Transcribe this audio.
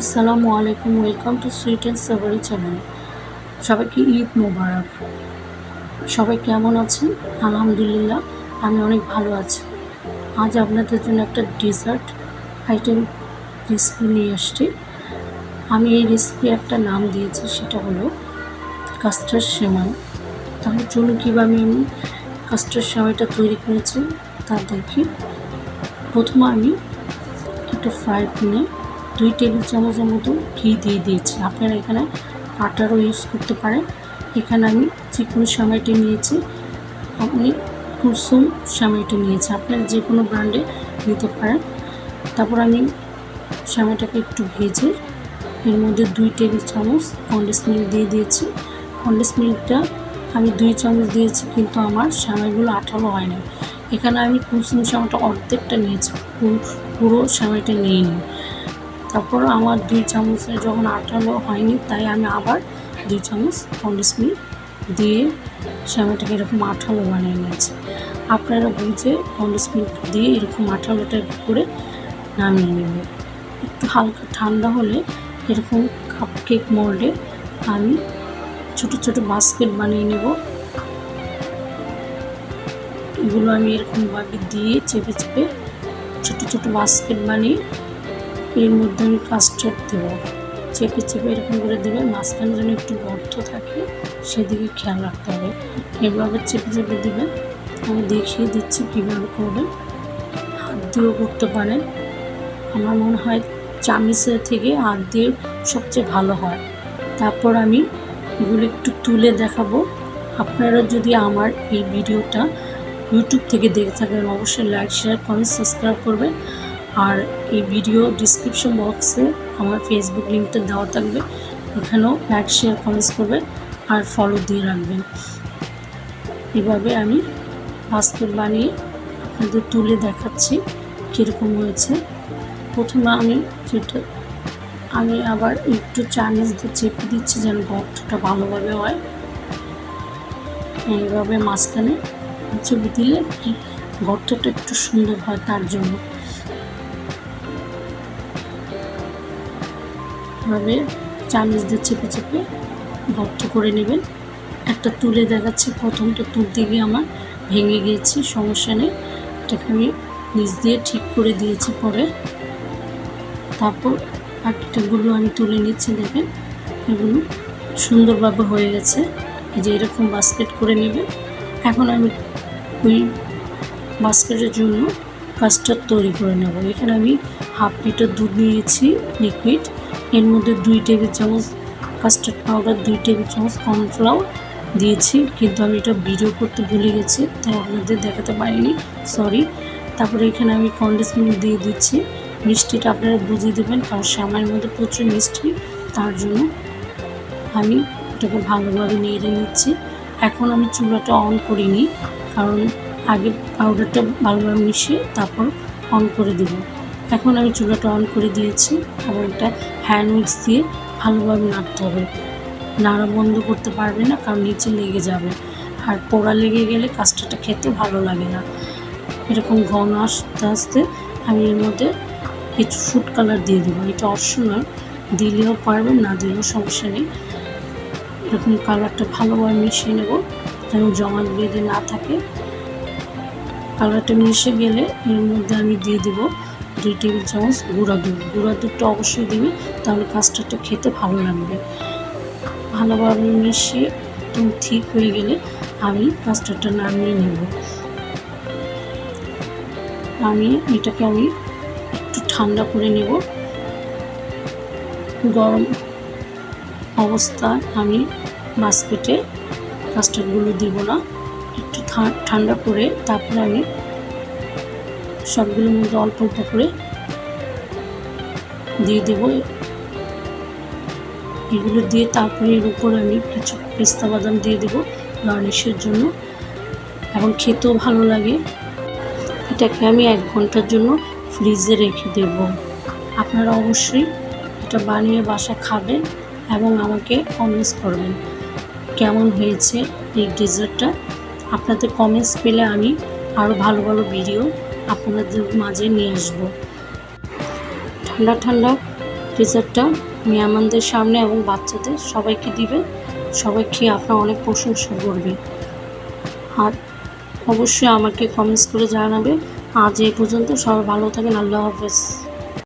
আসসালামু আলাইকুম welcome to sweet and savoury channel সবাইকে ঈদ মোবারক। সবাই কেমন আছেন? আলহামদুলিল্লাহ, আমি অনেক ভালো আছি। আজ আপনাদের জন্য একটা ডেজার্ট আইটেম রেসিপি নিয়ে আসছি। আমি এই রেসিপি একটা নাম দিয়েছি, সেটা হলো কাস্টার্ড সেমাই তাহলে চলুন কীভাবে আমি কাস্টার্ড সেমাইটা তৈরি করেছি তা দেখি। প্রথমে আমি একটা ফ্রাই প্যানে দুই টেবিল চামচের মতো ঘি দিয়ে দিয়েছি। আপনারা এখানে আটারও ইউজ করতে পারেন। এখানে আমি চিকন সামাইটি নিয়েছি। আপনি কুসুম সামাইটি নিয়েছি। আপনারা যে কোনো ব্র্যান্ডে নিতে পারেন। তারপর আমি সামাইটাকে একটু ভেজে এর মধ্যে দুই টেবিল চামচ কন্ডেন্স মিল্ক দিয়ে দিয়েছি। কন্ডেন্স মিল্কটা আমি দুই চামচ দিয়েছি, কিন্তু আমার সামাইগুলো আঠালো হয় না এখানে আমি কুসুম সামাইটা অর্ধেকটা নিয়েছি। পুরো সামাইটা নিইনি। তারপর আমার দুই চামচে যখন আঠালো হয়নি, তাই আমি আবার দুই চামচ কন্ডেন্স মিল্ক দিয়ে শ্যামাটাকে এরকম আঠালো বানিয়ে নিয়েছি। আপনারা বুঝে কন্ডেন্স মিল্ক দিয়ে এরকম আঠালোটা করে নামিয়ে নেবে একটু হালকা ঠান্ডা হলে এরকম কাপ কেক মোল্ডে আমি ছোট ছোট বাস্কেট বানিয়ে নেব। এগুলো আমি এরকমভাবে দিয়ে চেপে চেপে ছোট ছোট বাস্কেট বানিয়ে এর মধ্যে আমি কাস্টার্ড দেবো। চেপে চেপে এরকম করে দেবে, মাঝখানে যেন একটু গর্ত থাকে, সেদিকে খেয়াল রাখতে হবে। এভাবে চেপে চেপে দেবে। আমি দেখিয়ে দিচ্ছি কীভাবে করবেন হাত দিয়েও করতে পারেন আমার মনে হয় চামিচের থেকে হাত দিয়ে সবচেয়ে ভালো হয়। তারপর আমি এগুলো একটু তুলে দেখাবো। আপনারা যদি আমার এই ভিডিওটা ইউটিউব থেকে দেখে থাকেন, অবশ্যই লাইক শেয়ার কমেন্ট সাবস্ক্রাইব করবেন। আর এই ভিডিও ডিসক্রিপশন বক্সে আমার ফেসবুক লিঙ্কটা দেওয়া থাকবে। ওখানেও লাইক শেয়ার কমেন্টস করবেন আর ফলো দিয়ে রাখবেন। এভাবে আমি বাস্কেট বানিয়ে আপনাদের তুলে দেখাচ্ছি কীরকম হয়েছে। প্রথমে আমি যেটা, আমি আবার একটু চামিচ দিয়ে চেপে দিচ্ছি যেন গর্তটা ভালোভাবে হয়। এইভাবে মাঝখানে চেপে দিলে গর্তটা একটু সুন্দর হয় তার জন্য। এভাবে চামিচ দিয়ে চেপে চেপে ভর্ত করে নেবেন। একটা তুলে দেখাচ্ছি, প্রথমটা তুলতে গিয়ে আমার, ভেঙে গিয়েছে, সমস্যা নেই। এটাকে আমি নিচ দিয়ে ঠিক করে দিয়েছি পরে। তারপর বাকিটাগুলো আমি তুলে নিচ্ছি, দেখেন। এগুলো সুন্দরভাবে হয়ে গেছে। যে এরকম বাস্কেট করে নেবেন। এখন আমি ওই বাস্কেটের জন্য কাস্টার্ড তৈরি করে নেব। এখানে আমি হাফ লিটার দুধ নিয়েছি লিকুইড এর মধ্যে দুই টেবিল চামচ কাস্টার্ড পাউডার, দুই টেবিল চামচ কর্নফ্লাওয়ার দিয়েছি। কিন্তু আমি এটা ভিডিও করতে ভুলে গেছি তাই আপনাদের দেখাতে পারিনি, সরি। তারপরে এখানে আমি কন্ডেন্স মিল্ক দিয়ে দিচ্ছি। মিষ্টিটা আপনারা বুঝিয়ে দেবেন, কারণ শ্যামার মধ্যে প্রচুর মিষ্টি, তার জন্য আমি এটাকে ভালোভাবে নেড়ে নিচ্ছি। এখন আমি চুলাটা অন করিনি, কারণ আগে পাউডারটা ভালোভাবে মিশিয়ে তারপর অন করে দেবো। এখন আমি চুলাটা অন করে দিয়েছি এবং একটা হ্যান্ড মিক্স দিয়ে ভালোভাবে নাড়তে হবে। নাড়া বন্ধ করতে পারবে না, কারণ নিচে লেগে যাবে। আর পোড়া লেগে গেলে কাস্টারটা খেতে ভালো লাগে না। এরকম ঘন আস্তে আস্তে আমি এর মধ্যে কিছু ফুড কালার দিয়ে দেবো। এটা অপশনাল দিলেও পারবেন না দিলেও সমস্যা নেই। এরকম কালারটা ভালোভাবে মিশিয়ে নেব। যেন জমা বেঁধে না থাকে। কালারটা মিশে গেলে এর মধ্যে আমি দিয়ে দেবো দুই টেবিল চামচ গুঁড়া দুধ। গুঁড়া দুধটা অবশ্যই দিবি, তাহলে কাস্টারটা খেতে ভালো লাগবে। ভালোভাবে মিশিয়ে একদম ঠিক হয়ে গেলে আমি কাস্টারটা নামিয়ে নেব। নামিয়ে এটাকে আমি একটু ঠান্ডা করে নেব। গরম অবস্থায় আমি বাস্কেটে কাস্টার্ডগুলো দিব না। একটু ঠান্ডা করে তারপরে আমি সবগুলোর মধ্যে অল্প অল্প করে দিয়ে দেব। এগুলো দিয়ে তারপরে এর উপর আমি কিছু পেস্তা বাদাম দিয়ে দেবো গার্নিশের জন্য। এবং খেতেও ভালো লাগে। এটাকে আমি এক ঘণ্টার জন্য ফ্রিজে রেখে দেব। আপনারা অবশ্যই এটা বানিয়ে বাসা খাবেন এবং আমাকে কমেন্টস করবেন কেমন হয়েছে এই ডেজার্টটা। আপনাদের কমেন্টস পেলে আমি আরও ভালো ভালো ভিডিও আপনাদের মাঝে নিয়ে আসব। ঠান্ডা ঠান্ডা ডেজার্টটা মেহমানদের সামনে এবং বাচ্চাদের সবাইকে দিবে। সবাই খেয়ে আপনার অনেক প্রশংসা করবে। আর অবশ্যই আমাকে কমেন্টস করে জানাবে। আজ এই পর্যন্ত সবাই ভালো থাকেন, আল্লাহ হাফেজ।